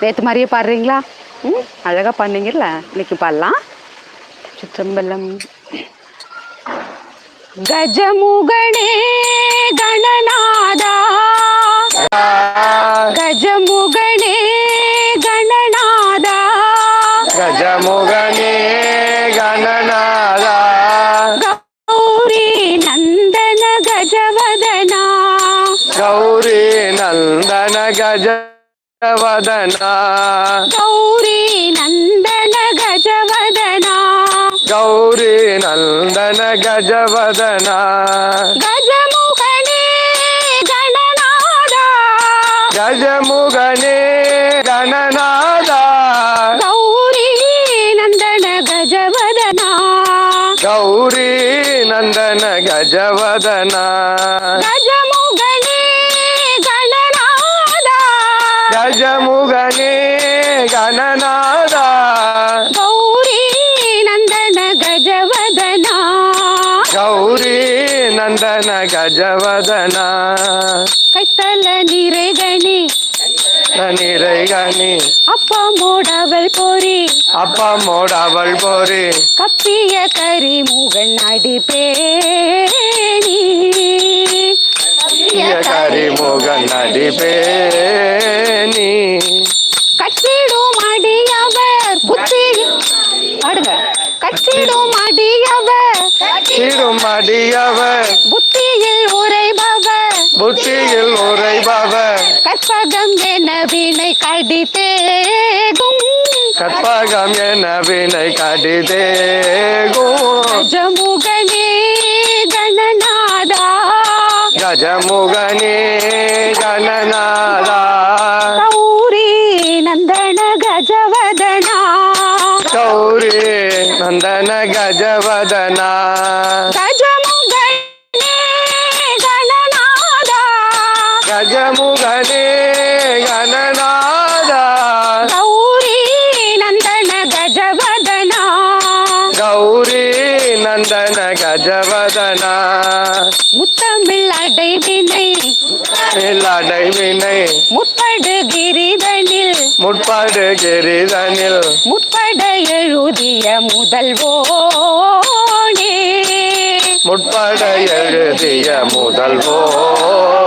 நேத்து மாதிரியே பாடுறீங்களா? ம் அழகாக பண்ணீங்கல்ல இன்னைக்கு பாடலாம். சிற்றம்பலம். கஜமுகணே கணநாதா. கஜமுகணே கணநாதா. கஜமுகணே கணநாதா. கௌரி நந்தன கஜவதனா. கௌரி நந்தன கஜ గజవదనా గౌరీ నందన గజవదనా గౌరీ నందన గజవదనా గజముఖనే గణనాద గజముఖనే గణనాద గౌరీ నందన గజవదనా గౌరీ నందన గజవదనా గజ கஜமுகனே கணநாதா. கௌரி நந்தன கஜவதனா. கௌரி நந்தன கஜவதனா. கைத்தல நிறைகணி. நிறைகணி. அப்பா மோடவள் போரி. அப்பா மோடவள் போரி. கப்பிய கரிமுகன் அடிப்பே. கட்டிடும் அடியவர். திருமடியவர் புத்தியில் உரைபவர் புத்தியில் உரைபவர் கற்பகம் என வினை கடித்தேகும். கற்பகம் என வினை கடிதேகும் கஜமுகனே கணநாதா கஜமுகனே கணநாதா கஜவதனா கஜமுகனே கணநாதா கௌரி நந்தன கஜவதனா கௌரி நந்தன கஜவதனா முத்தமிழ் அடைவினை நிலடை வினை முற்படு கிரிதனில் முற்படு கிரிதனில் முற்பட எழுதிய முதல்வோனே முற்பட எழுதிய முதல்வோனே